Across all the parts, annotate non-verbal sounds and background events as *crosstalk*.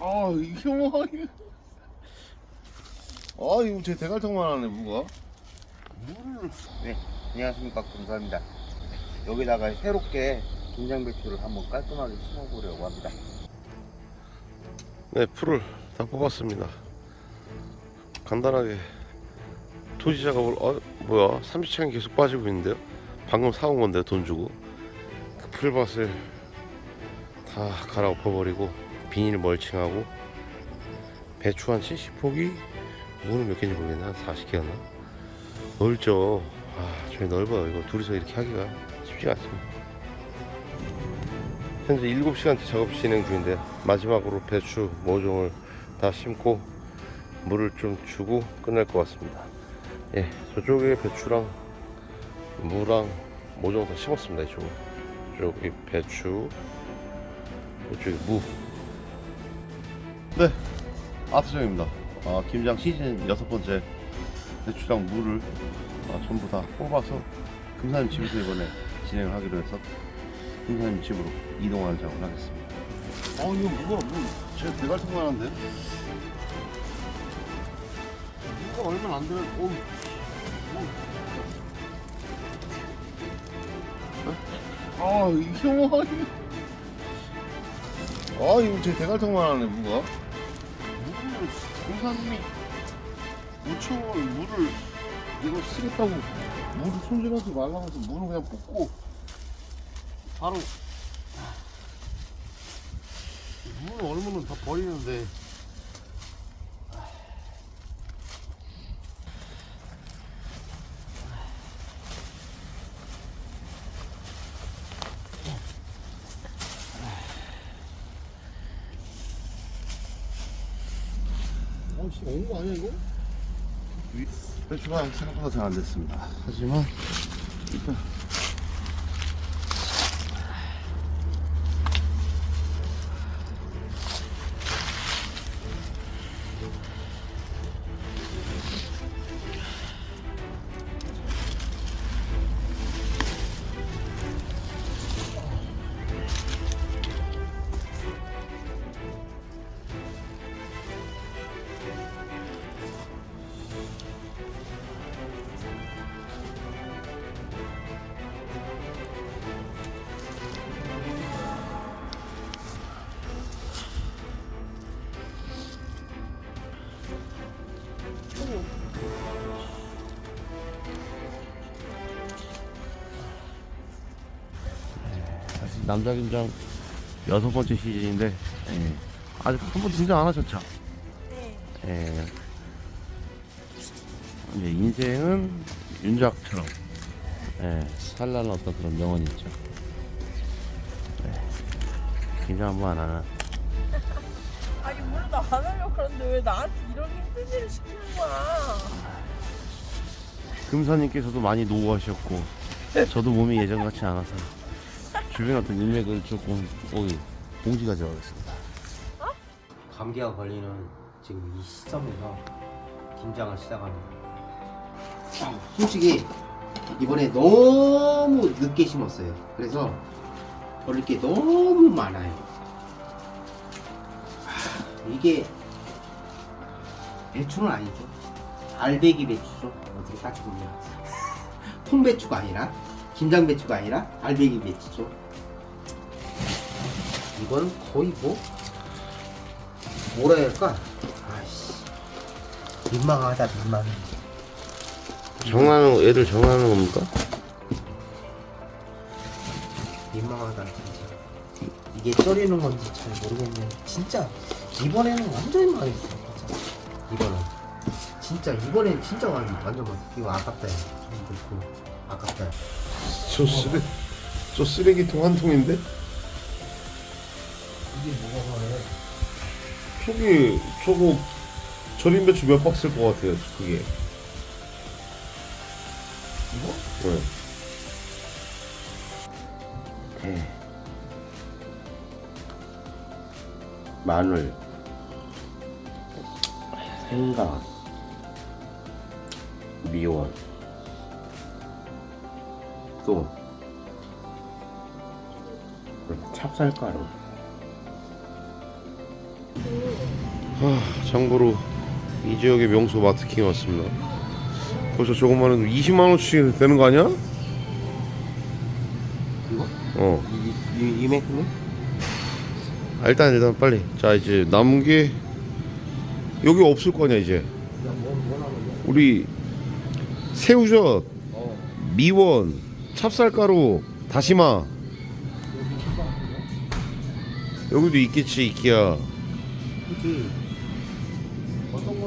아, 형, 아, 이거 제 대갈통만 하네. 물을. 네, 안녕하십니까, 금사입니다. 여기다가 새롭게 김장 배추를 한번 깔끔하게 심어보려고 합니다. 네, 풀을 다 뽑았습니다. 간단하게 토지 작업을 어 뭐야 삼지창이 계속 빠지고 있는데요. 방금 사온 건데 돈 주고 그 풀밭을 다 갈아엎어버리고 비닐 멀칭하고 배추 한 70포기 무는 몇 개인지 모르겠네 한 40개였나 넓죠 아 저기 넓어요 이거 둘이서 이렇게 하기가 쉽지가 않습니다 현재 7시간째 작업 진행 중인데요. 마지막으로 배추 모종을 다 심고 물을 좀 주고 끝낼 것 같습니다. 예, 저쪽에 배추랑 무랑 모종 다 심었습니다. 이쪽은. 저기 배추, 이쪽에 무. 네, 아트정입니다. 아, 김장 시즌 여섯 번째 배추랑 무를 아, 전부 다 뽑아서 금사님 집에서 이번에 진행을 하기로 해서 금사님 집으로 이동하는 작업을 하겠습니다. 아, 이거 무가, 뭐, 제 대갈통만 한데? 무가 얼마 안 되는, 어우. 아, 이 형, 아, 이거 제 대갈통만 하네, 무가. 물을, 공사님이 무청을 물을 이거 쓰겠다고 물을 손질하지 말라고 해서 물은 그냥 붓고 바로 물을 얼으면 다 버리는데 씨, 온거 아니야, 이거? 배추가 생각보다 잘 안 됐습니다. 하지만, 일단. 남자 김장 여섯 번째 시즌인데 예. 아직 한 번도 김장 안 하셨죠? 예. 이제 인생은 윤작처럼 예, 살라는 어떤 그런 명언이 있죠. 예. 김장 한 번 안 하는 *laughs* 아니 물도 안 하려고 그러는데 왜 나한테 이런 힘든 일을 시키는 거야? 금사님께서도 많이 노고하셨고 저도 몸이 예전 같지 않아서 주변 어떤 인맥을 조금 거기 봉지 가져가겠습니다. 감기가 걸리는 지금 이 시점에서 김장을 시작합니다. 솔직히 이번에 너무 늦게 심었어요. 그래서 버릴 게 너무 많아요. 하, 이게 배추는 아니죠. 알배기 배추죠. 어떻게 딱 보면 *laughs* 통배추가 아니라 김장 배추가 아니라 알배기 배추죠. 이건 거의 뭐 뭐라 해야 할까? 아씨. 민망하다 민망해. 정하는 애들 정하는 겁니까? 민망하다 진짜. 이게 쪄리는 건지 잘 모르겠네. 진짜 이번에는 완전히 망했어 진짜. 이번엔 진짜 이번엔 진짜 완전 완전 망 이거 아깝다 야좀 그렇고 아깝다. 야. 저 쓰레 저 쓰레기통 한 통인데 이게 뭐가 말해 저기 저거 절임 배추 몇박쓸것 같아요 그게? 이거? 네. 네. 마늘. 생강. 미원. 또. 찹쌀가루 아, 참고로 이 지역의 명소 마트킹 왔습니다. 벌써 조금만 해도 20만 원씩 되는 거 아니야? 이거? 어. 이, 이, 이만큼은? 아, 일단 일단 빨리. 자 이제 남은 게 여기 없을 거냐 이제. 야, 뭐, 뭐? 우리 새우젓, 어. 미원, 찹쌀가루, 다시마. 여기도 있겠지 이끼야. 그치.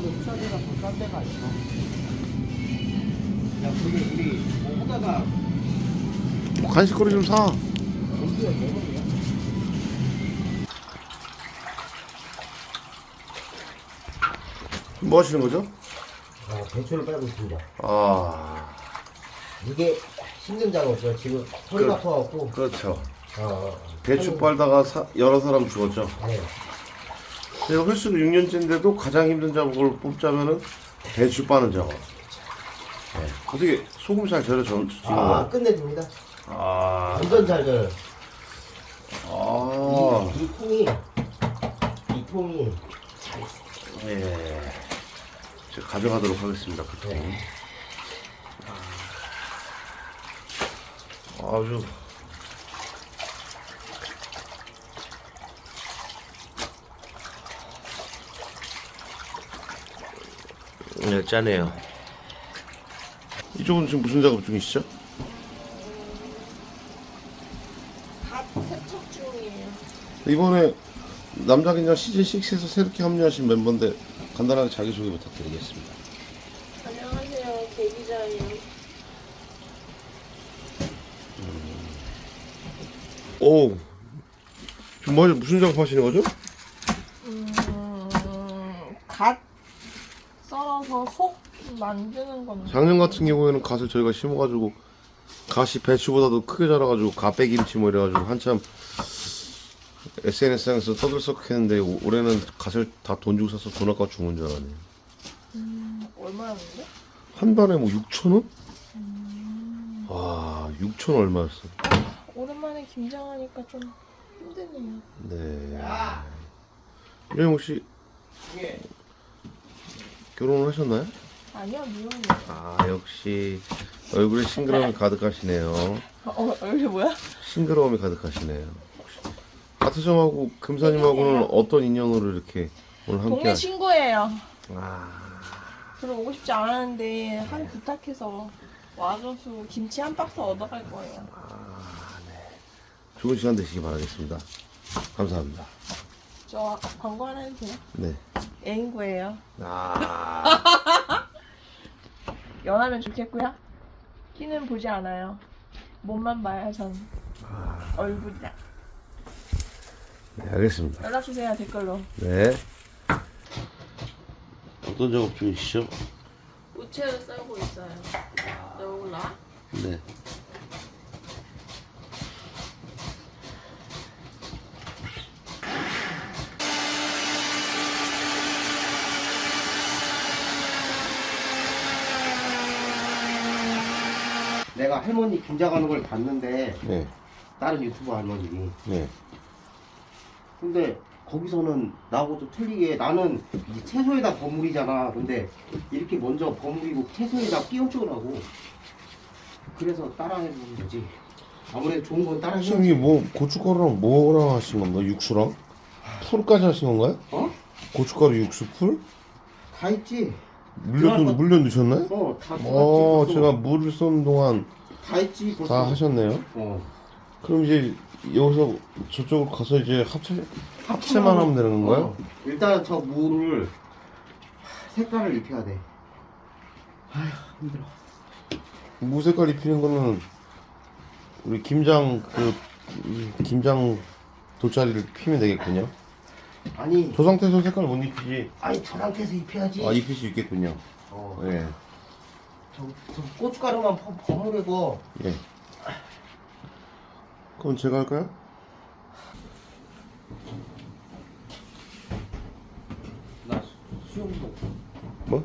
비싼 데가 더싼 데가 있어. 야, 그게 우리 뭐 하다가 간식거리 좀 사. 어디가 대박이야? 뭐 하시는 거죠? 어, 배추를 빨고 있습니다. 아 이게 힘든 작업이죠. 지금 허리 그- 아파갖고. 그렇죠. 어, 어. 배추 빨다가 사- 여러 사람 죽었죠. 네. 제가 횟수로 6년째인데도 가장 힘든 작업을 뽑자면은 배추 빠는 작업. 네. 어떻게 소금 잘 절여 져- 지은 아, 거야? 끝내줍니다. 아, 완전 잘 져요. 아, 이, 이 통이, 이 통이 예. 제가 가져가도록 하겠습니다. 그 통. 네. 아주 네, 짜네요. 이쪽은 지금 무슨 작업 중이시죠? 다 세척 중이에요. 이번에 남자긴장 시즌 6에서 새롭게 합류하신 멤버인데 간단하게 자기소개 부탁드리겠습니다. 안녕하세요. 개기자예요. 오, 지금 뭐, 무슨 작업 하시는 거죠? 음, 갓 썰어서 속 만드는 건데. 작년 같은 경우에는 갓을 저희가 심어가지고 갓이 배추보다도 크게 자라가지고 갓배김치 뭐 이래가지고 한참 SNS상에서 떠들썩했는데 오- 올해는 갓을 다 돈 주고 사서 돈 아까 죽은 줄 알았네. 얼마였는데? 한 단에 뭐 6천 원? 와, 6천 얼마였어? 오랜만에 김장하니까 좀 힘드네요. 네. 유영 혹시 결혼을 하셨나요? 아니요, 미혼이에요. 아 역시 얼굴에 싱그러움이 가득하시네요. 어, 얼굴이 뭐야? 싱그러움이 가득하시네요. 아트정하고 금사님하고는 어떤 인연으로 이렇게 오늘 함께 동네 하... 친구예요. 아, 별로 오고 싶지 않았는데 한 부탁해서 와줘서 김치 한 박스 얻어갈 거예요. 좋은 시간 되시기 바라겠습니다. 감사합니다. 저 광고 하나 해도 돼요? 네. 애인구예요. 아, *laughs* 연하면 좋겠고요. 키는 보지 않아요. 몸만 봐요, 전. 얼굴이랑. 네, 알겠습니다. 연락 주세요, 댓글로. 네. 어떤 작업 중이시죠? 우체를 썰고 있어요. 넣어올라? 네. 할머니 김장하는 걸 봤는데 네. 다른 유튜버 할머니. 네. 근데 거기서는 나하고 좀 틀리게 나는 이 채소에다 버무리잖아. 근데 이렇게 먼저 버무리고 채소에다 끼얹으라고. 그래서 따라해보는 거지. 아무래도 좋은 건 따라해. 이게 뭐 고춧가루랑 뭐랑 하신 건가요? 육수랑? 풀까지 하신 건가요? 어? 고춧가루 육수 풀? 다 있지. 들어갈 거- 물려 넣으셨나요? 어, 다 들어갔지. 어, 벌써. 제가 물을 쏘는 동안 다 했지. 벌써. 다 하셨네요. 어. 그럼 이제 여기서 저쪽으로 가서 이제 합체 합체만 하면 되는 건가요? 어. 일단 저 물을 색깔을 입혀야 돼. 아휴 힘들어. 무 색깔 입히는 거는 우리 김장 그 음, 김장 돗자리를 피면 되겠군요. 아니, 저 상태에서 색깔 못 입히지. 아니 저 상태에서 입혀야지. 아 입힐 수 있겠군요. 어, 예, 저, 고춧가루만 버, 버무리고 예. 그럼 제가 할까요? 나 수영복, 뭐?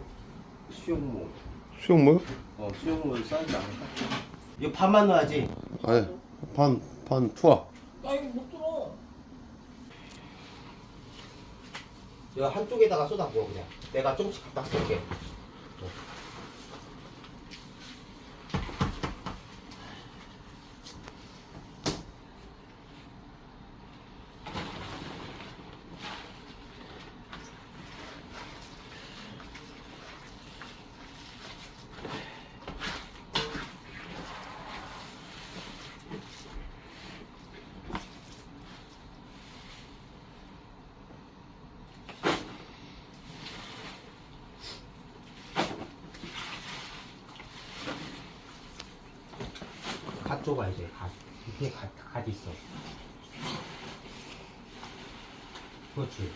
수영복. 수영 뭐요? 어, 수영복을 싸지 않을까? 이거 반만 넣어야지. 아예 반반 투하. 나 이거 못 들어. 이거 한쪽에다가 쏟아부어 그냥. 내가 조금씩 갖다 쓸게. 갓 줘봐 이제 갓. 밑에 갓, 갓 있어. 그렇지.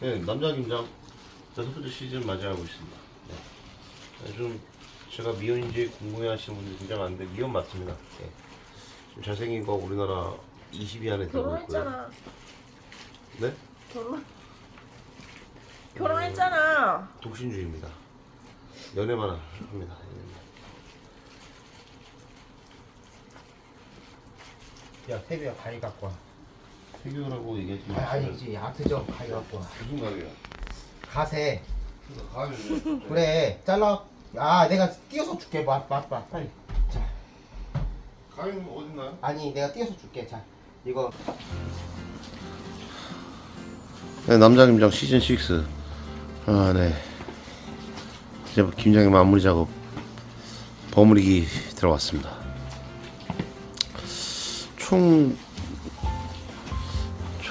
네, 남자 김장 여섯 번째 시즌 맞이하고 있습니다. 네. 좀 제가 미혼인지 궁금해하시는 분들 굉장히 많은데 미혼 맞습니다. 네. 좀 잘생긴 거 우리나라 20위 안에 들고 있고요. 결혼했잖아. 네? 결혼. 결혼했잖아. 독신주의입니다. 연애만 합니다. 야 태비야 가위 갖고 와. 해결하고 얘기하지 아니, 아니지 아트죠 가위 갖고 와. 무슨 말이야? 갓에 가위 그래 잘라. 아 내가 띄어서 줄게. 맛맛맛 빨리. 자 가위는 어딨나요? 아니 내가 띄어서 줄게. 자 이거 네, 남자 김장 시즌 6. 아, 네. 이제 김장의 마무리 작업 버무리기 들어갔습니다. 총,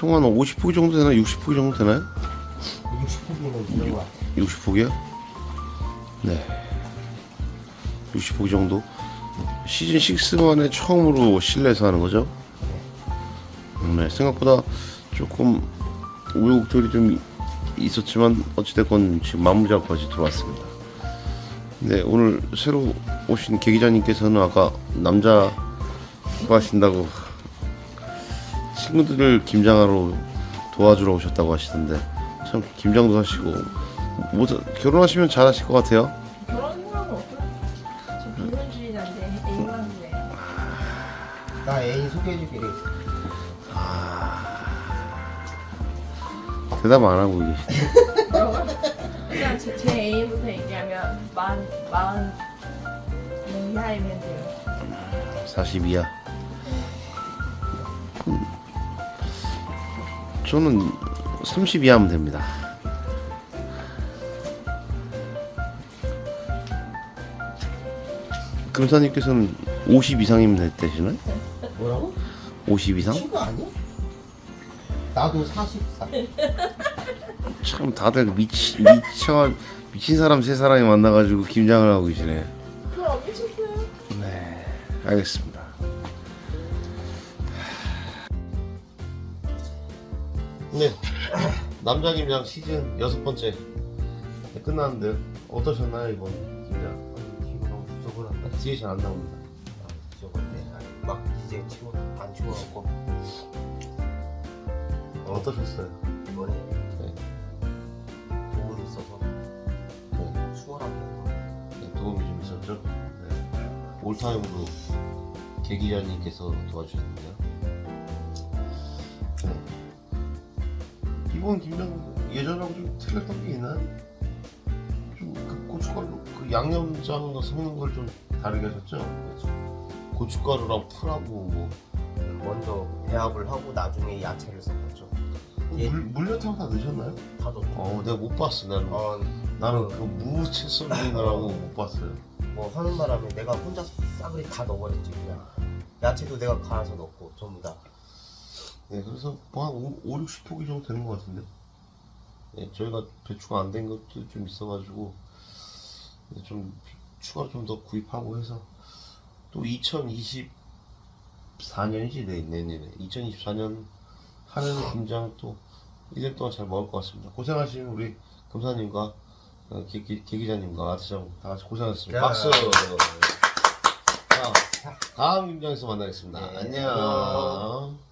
총 한 50포기 정도 되나? 60포기 정도 되나요? 60포기는 되는 거 같아. 60포기요? 네. 60포기 정도. 시즌 6만에 처음으로 실내에서 하는 거죠? 네, 생각보다 조금 우여곡절이 좀 있었지만 어찌됐건 지금 마무리 작업까지 들어왔습니다. 네, 오늘 새로 오신 계 기자님께서는 아까 남자 하신다고 친구들을 김장하러 도와주러 오셨다고 하시던데 참 김장도 하시고 뭐 결혼하시면 잘하실 것 같아요. 결혼 생각은 없어요. 저 비혼주의자인데 애인한데. 나 애인 소개해줄게. 대답 안 하고 계시네. *laughs* 그냥 제, 제 애인부터 얘기하면 만 마흔 이하이면 돼요. 42야. 저는 32 하면 됩니다. 금사님께서는 50 이상이면 되시나요? 뭐라고? 50 이상? 친구 아니야? 나도 44. 참 다들 미치, 미쳐 미친 사람 세 사람이 만나가지고 김장을 하고 계시네. 그럼 안 미쳤어요. 네, 알겠습니다. 남자 김장 시즌 여섯 번째 네, 끝났는데 어떠셨나요 이번 김장? 기분 너무 부족하다. 뒤에 잘 안 나옵니다. 부족한데 막 이제 치고 안 치워갖고 어떠셨어요? 이번에 네. 도움이 있어서 네, 수월하고 네, 도움이 좀 있었죠. 네. 올타임으로 계 기자님께서 도와주셨는데요. 이번 김장 예전하고 좀 틀렸던 게 있나요? 좀그 고춧가루 그 양념장 섞는 걸 좀 다르게 하셨죠? 고춧가루랑 풀하고 뭐 먼저 배합을 하고 나중에 야채를 섞었죠. 예. 물, 물엿하고 다 넣으셨나요? 다 넣고 어 내가 못 봤어 나는 어, 나는 그 무채 썰는 거라고 못 봤어요 뭐 하는 바람에 내가 혼자 싸그리 다 넣어버렸지 그냥 야채도 내가 갈아서 넣고 전부 다 네, 그래서 뭐한 5, 60포기 정도 되는 것 같은데. 네, 저희가 배추가 안 된 것도 좀 있어가지고 네, 좀 추가로 좀 더 구입하고 해서 또 2024년이지 내 내년에 2024년 하는 김장 또 1년 동안 잘 먹을 것 같습니다. 고생하신 우리 금사님과 어, 계, 계, 계 기자님과 아트장 다 같이 고생하셨습니다. 야. 박수. 자, 다음 김장에서 만나겠습니다. 네, 안녕.